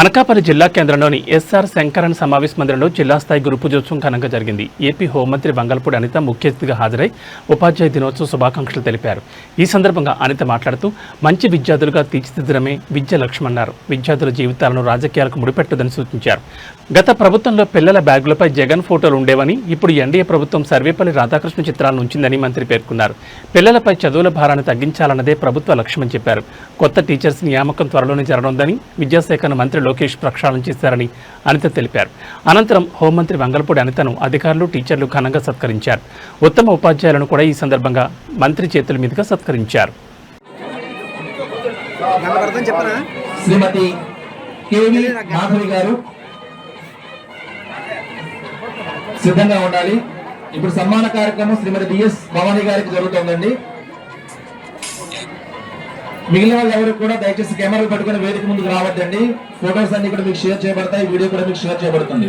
అనకాపల్లి జిల్లా కేంద్రంలోని ఎస్ఆర్ శంకరన్ సమావేశ మందిరంలో జిల్లా స్థాయి గురు పూజోత్సవం ఘనంగా జరిగింది. ఏపీ హోంమంత్రి వంగల్పూడి అనిత ముఖ్య అతిథిగా హాజరై ఉపాధ్యాయ దినోత్సవ శుభాకాంక్షలు తెలిపారు. ఈ సందర్భంగా అనిత మాట్లాడుతూ మంచి విద్యార్థులుగా తీర్చిదిద్దడమే విద్య లక్ష్యమన్నారు. విద్యార్థుల జీవితాలను రాజకీయాలకు ముడిపెట్టదని సూచించారు. గత ప్రభుత్వంలో పిల్లల బ్యాగులపై జగన్ ఫోటోలు ఉండేవని ఇప్పుడు ఎన్డీఏ ప్రభుత్వం సర్వేపల్లి రాధాకృష్ణ చిత్రాలను ఉంచిందని మంత్రి పేర్కొన్నారు. పిల్లలపై చదువుల భారాన్ని తగ్గించాలన్నదే ప్రభుత్వ లక్ష్యమని చెప్పారు. కొత్త టీచర్స్ నియామకం త్వరలోనే జరగనుందని విద్యాశాఖను మంత్రి లోకేష్ ప్రక్షాళన చేశారని అనిత తెలిపారు. అనంతరం హోంమంత్రి వంగలపూడి అనితను అధికారులు టీచర్లు ఘనంగా సత్కరించారు. ఉత్తమ ఉపాధ్యాయులను కూడా ఈ సందర్భంగా మంత్రి చేతుల మీదుగా సత్కరించారు. శ్రీమతి మాధవి గారు సిద్ధంగా ఉండాలి. ఇప్పుడు సమ్మాన కార్యక్రమం శ్రీమతి బిఎస్ భవానీ గారికి జరుగుతోందండి. మిగిలిన వాళ్ళు ఎవరు కూడా దయచేసి కెమెరాలు పట్టుకుని వేదిక ముందుకు రావద్దండి. ఫొటోస్ అన్ని కూడా మీకు షేర్ చేయబడతాయి వీడియో కూడా మీకు షేర్ చేయబడుతుంది.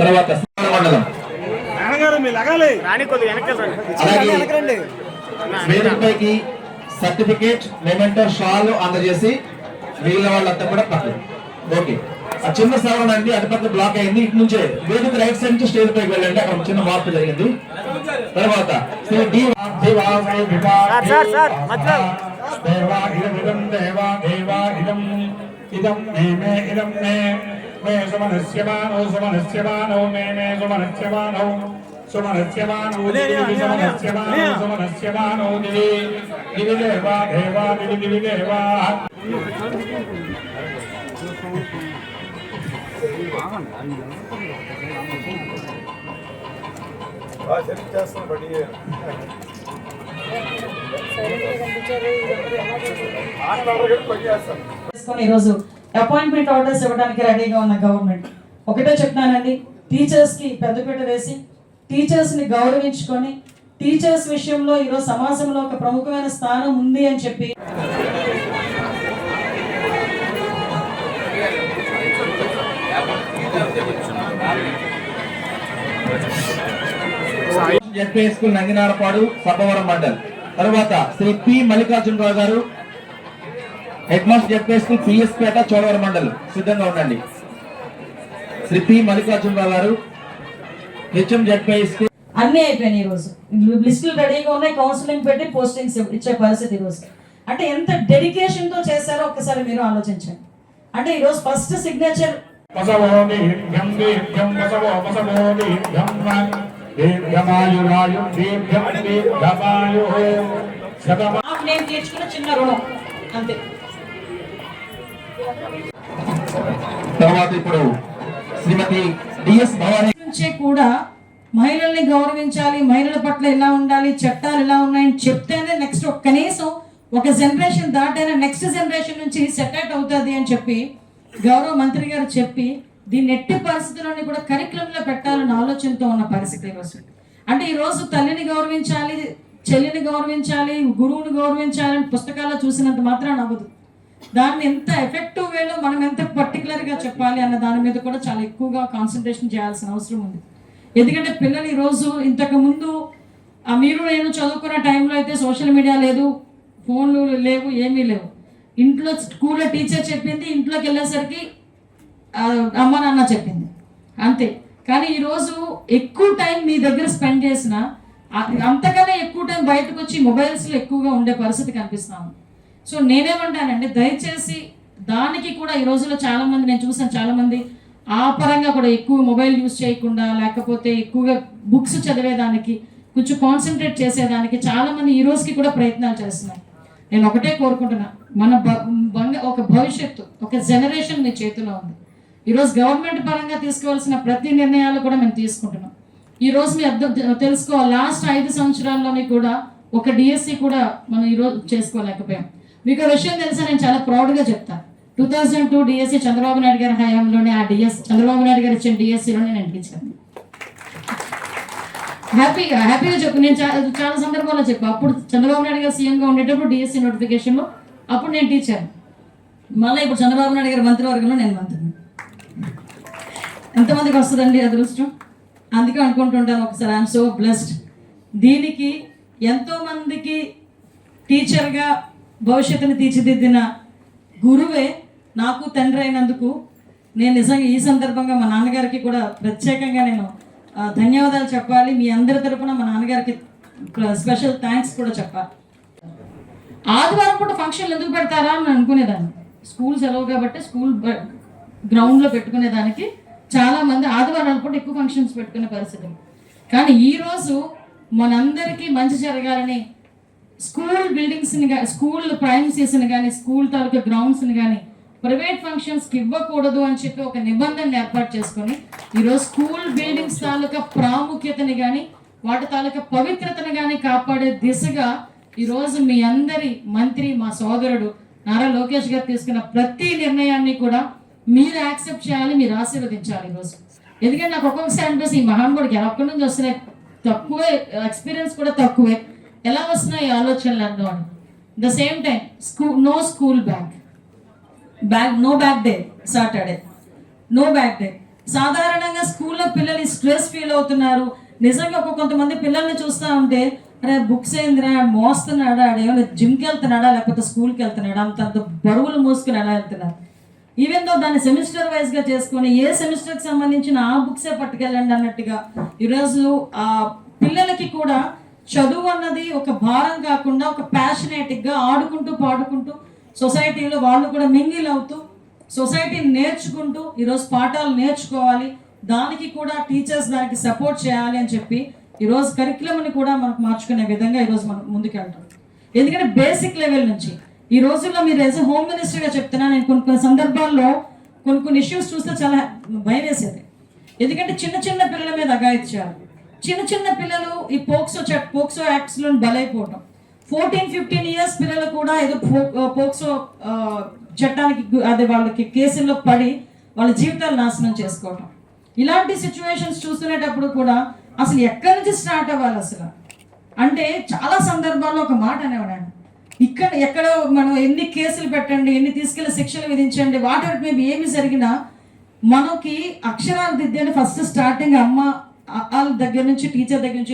తర్వాత మండలం. వేదికపైకి సర్టిఫికేట్ మెమెంటో షాల్ అందజేసి మిగిలిన వాళ్ళంతా కూడా పక్కన ఓకే ఆ చిన్న సవరణ అండి అటుపక్క బ్లాక్ అయింది ఇటు నుంచే వేదిక రైట్ సైడ్ నుంచి స్టేజ్ పైకి వెళ్ళండి అక్కడ చిన్న మార్పు జరిగింది. తర్వాత శ్రీ డి ఇదం మే మే ఇదం మే మే సుమనస్యమానో సుమనస్యమానో మే మే సుమనస్యమానో సుమనస్యమానో దివి దివి సుమనస్యమానో సుమనస్యమానో దివి దివి దేవా దేవా దివి దివి దేవా ఈరోజు అపాయింట్మెంట్ ఆర్డర్స్ ఇవ్వడానికి రెడీగా ఉన్న గవర్నమెంట్ ఒకటే చెప్తున్నానండి టీచర్స్కి పెద్దపీట వేసి టీచర్స్ని గౌరవించుకొని టీచర్స్ విషయంలో ఈరోజు సమాజంలో ఒక ప్రముఖమైన స్థానం ఉంది అని చెప్పి ZP school Nandinarapadu Sabbavaram mandal. తర్వాత శ్రీ పి మల్లికార్జునరావు గారు head master ZP school PS Peta Chodavaram mandal. సిద్ధంగా ఉండండి. శ్రీ పి మల్లికార్జునరావు గారు హెచ్ఎం జెడ్పీ స్కూల్ అన్నీ అయిపోయినాయి ఈరోజు లిస్టులు రెడీగా ఉన్నాయి కౌన్సిలింగ్ పెట్టి పోస్టింగ్స్ ఇచ్చే పరిస్థితి ఈరోజు అంటే ఎంత డెడికేషన్తో చేశారో ఒక్కసారి మీరు ఆలోచించండి. అంటే ఈరోజు ఫస్ట్ సిగ్నేచర్ దీర్ఘమాయురాయు దీర్ఘం దీర్ఘమాయు. నేను తీర్చుకున్న చిన్న రుణం. అంతే. తర్వాత ఇప్పుడు శ్రీమతి డిఎస్ భవానీ నుంచే కూడా మహిళల్ని గౌరవించాలి మహిళల పట్ల ఎలా ఉండాలి చట్టాలు ఎలా ఉన్నాయని చెప్తేనే నెక్స్ట్ కనీసం ఒక జనరేషన్ దాటైనా నెక్స్ట్ జనరేషన్ నుంచి సెటైట్ అవుతుంది అని చెప్పి గౌరవ మంత్రి గారు చెప్పి దీన్ని ఎట్టి పరిస్థితుల్లోని కూడా కరికులంలో పెట్టాలన్న ఆలోచనతో ఉన్న పరిస్థితి ఈరోజు అంటే ఈరోజు తల్లిని గౌరవించాలి చెల్లిని గౌరవించాలి గురువుని గౌరవించాలని పుస్తకాల్లో చూసినంత మాత్రం అవ్వదు దాన్ని ఎంత ఎఫెక్టివ్ వేలో మనం ఎంత పర్టికులర్గా చెప్పాలి అన్న దాని మీద కూడా చాలా ఎక్కువగా కాన్సన్ట్రేషన్ చేయాల్సిన అవసరం ఉంది. ఎందుకంటే పిల్లలు ఈరోజు ఇంతకు ముందు మీరు నేను చదువుకున్న టైంలో అయితే సోషల్ మీడియా లేదు ఫోన్లు లేవు ఏమీ లేవు. ఇంట్లో స్కూల్లో టీచర్ చెప్పింది ఇంట్లోకి వెళ్ళేసరికి అమ్మ నాన్న చెప్పింది. అంతే. కానీ ఈరోజు ఎక్కువ టైం మీ దగ్గర స్పెండ్ చేసిన ఆ- అంతకన్నా ఎక్కువ టైం బయటకు వచ్చి మొబైల్స్లో ఎక్కువగా ఉండే పరిస్థితి కనిపిస్తాము సో నేనేమంటానంటే దయచేసి దానికి కూడా ఈ రోజుల్లో చాలామంది నేను చూసాను చాలామంది ఆ పరంగా కూడా ఎక్కువ మొబైల్ యూస్ చేయకుండా లేకపోతే ఎక్కువగా బుక్స్ చదివేదానికి కొంచెం కాన్సన్ట్రేట్ చేసేదానికి చాలామంది ఈ రోజుకి కూడా ప్రయత్నాలు చేస్తున్నారు. నేను ఒకటే కోరుకుంటున్నా. మన బ- బంగ ఒక భవిష్యత్తు ఒక జనరేషన్ మీ చేతిలో ఉంది. ఈరోజు గవర్నమెంట్ పరంగా తీసుకోవాల్సిన ప్రతి నిర్ణయాలు కూడా మేము తీసుకుంటున్నాం. ఈ మీ అర్థం తెలుసుకోవాలి లాస్ట్ ఐదు సంవత్సరాల్లోని కూడా ఒక డిఎస్సి కూడా మనం ఈరోజు చేసుకోలేకపోయాం. మీకు విషయం తెలుసా? నేను చాలా ప్రౌడ్గా చెప్తాను two thousand two DSC Chandrababu Naidu గారి హయాంలోనే ఆ డిఎస్ చంద్రబాబు నాయుడు గారు ఇచ్చిన డిఎస్సిలోనే నేను ఇచ్చాను హ్యాపీగా హ్యాపీగా చెప్పు. నేను చాలా సందర్భాల్లో చెప్పు. అప్పుడు చంద్రబాబు నాయుడు గారు సీఎంగా ఉండేటప్పుడు డిఎస్సీ నోటిఫికేషన్లో అప్పుడు నేను టీచర్ మళ్ళీ ఇప్పుడు చంద్రబాబు నాయుడు గారి మంత్రివర్గంలో నేను మంత్రిని. ఎంతమందికి వస్తుందండి అదృష్టం? అందుకే అనుకుంటుంటాను ఒకసారి. ఐఎమ్ సో బ్లెస్డ్ దీనికి ఎంతోమందికి టీచర్గా భవిష్యత్తుని తీర్చిదిద్దిన గురువే నాకు తండ్రి అయినందుకు నేను నిజంగా ఈ సందర్భంగా మా నాన్నగారికి కూడా ప్రత్యేకంగా నేను ధన్యవాదాలు చెప్పాలి. మీ అందరి తరపున మా నాన్నగారికి స్పెషల్ థ్యాంక్స్ కూడా చెప్పాలి. ఆదివారం పూట ఫంక్షన్లు ఎందుకు పెడతారా అని అనుకునేదాన్ని. స్కూల్ సెలవు కాబట్టి స్కూల్ బ- గ్రౌండ్లో పెట్టుకునేదానికి చాలా మంది ఆదివారం పూట ఎక్కువ ఫంక్షన్స్ పెట్టుకునే పరిస్థితి. కానీ ఈరోజు మనందరికీ మంచి జరగాలని స్కూల్ బిల్డింగ్స్ని కానీ స్కూల్ ప్రైమసీస్ని కానీ స్కూల్ తాలూకా గ్రౌండ్స్ని కానీ ప్రైవేట్ ఫంక్షన్స్కి ఇవ్వకూడదు అని చెప్పి ఒక నిబంధనని ఏర్పాటు చేసుకొని ఈరోజు స్కూల్ బిల్డింగ్స్ తాలూకా ప్రాముఖ్యతని కానీ వాటి తాలూకా పవిత్రతను కానీ కాపాడే దిశగా ఈరోజు మీ అందరి మంత్రి మా సోదరుడు నారా లోకేష్ గారు తీసుకున్న ప్రతి నిర్ణయాన్ని కూడా మీరు యాక్సెప్ట్ చేయాలి మీరు ఆశీర్వదించాలి ఈరోజు. ఎందుకంటే నాకు ఒక్కొక్కసారి అనిపిస్తుంది ఈ మహానుభుడికి ఎక్కడి నుంచి వస్తున్నాయి? తక్కువే ఎక్స్పీరియన్స్ కూడా తక్కువే. ఎలా వస్తున్నాయి ఈ ఆలోచనలు అన్నో అని. The same time school no school bag bag no bag day Saturday no bag day సాధారణంగా స్కూల్లో పిల్లలు స్ట్రెస్ ఫీల్ అవుతున్నారు. నిజంగా ఒక కొంతమంది పిల్లల్ని చూస్తూ ఉంటే అరే బుక్స్ ఏందిరా? మోస్తున్నాడా? ఆడు ఏమైనా జిమ్కి వెళ్తున్నాడా? లేకపోతే స్కూల్కి వెళ్తున్నాడా? అంత అంత బరువులు మోసుకుని ఎలా వెళ్తున్నారు? ఈవెన్ దో దాన్ని సెమిస్టర్ వైజ్గా చేసుకొని ఏ సెమిస్టర్కి సంబంధించిన ఆ బుక్సే పట్టుకెళ్ళండి అన్నట్టుగా ఈరోజు ఆ పిల్లలకి కూడా చదువు అన్నది ఒక భారం కాకుండా ఒక ప్యాషనేటిక్గా ఆడుకుంటూ పాడుకుంటూ సొసైటీలో వాళ్ళు కూడా మింగిల్ అవుతూ సొసైటీని నేర్చుకుంటూ ఈరోజు పాఠాలు నేర్చుకోవాలి. దానికి కూడా టీచర్స్ దానికి సపోర్ట్ చేయాలి అని చెప్పి ఈరోజు కరికులంని కూడా మనకు మార్చుకునే విధంగా ఈరోజు మనం ముందుకెళ్తాం. ఎందుకంటే బేసిక్ లెవెల్ నుంచి ఈ రోజుల్లో మీరు యాజ్ హోమ్ మినిస్టర్గా చెప్తున్నా నేను కొన్ని కొన్ని సందర్భాల్లో కొన్ని కొన్ని ఇష్యూస్ చూస్తే చాలా భయం వేసేది. ఎందుకంటే చిన్న చిన్న పిల్లల మీద అగాయిత్యాలు చిన్న చిన్న పిల్లలు ఈ పోక్సో చట్ పోక్సో యాక్ట్స్లో బలైపోవటం. ఫోర్టీన్ ఫిఫ్టీన్ ఇయర్స్ పిల్లలు కూడా ఏదో పోక్సో చట్టానికి అదే వాళ్ళకి కేసుల్లో పడి వాళ్ళ జీవితాలు నాశనం చేసుకోవటం. ఇలాంటి సిచ్యువేషన్స్ చూస్తునేటప్పుడు కూడా అసలు ఎక్కడి నుంచి స్టార్ట్ అవ్వాలి అసలు? అంటే చాలా సందర్భాల్లో ఒక మాట అనేవాడు. ఆయన ఇక్కడ ఎక్కడ మనం ఎన్ని కేసులు పెట్టండి ఎన్ని తీసుకెళ్ళి శిక్షలు విధించండి వాటర్ మేబీ ఏమి జరిగినా మనకి అక్షరాలు దిద్దేది ఫస్ట్ స్టార్టింగ్ అమ్మ వాళ్ళ దగ్గర నుంచి టీచర్ దగ్గర నుంచి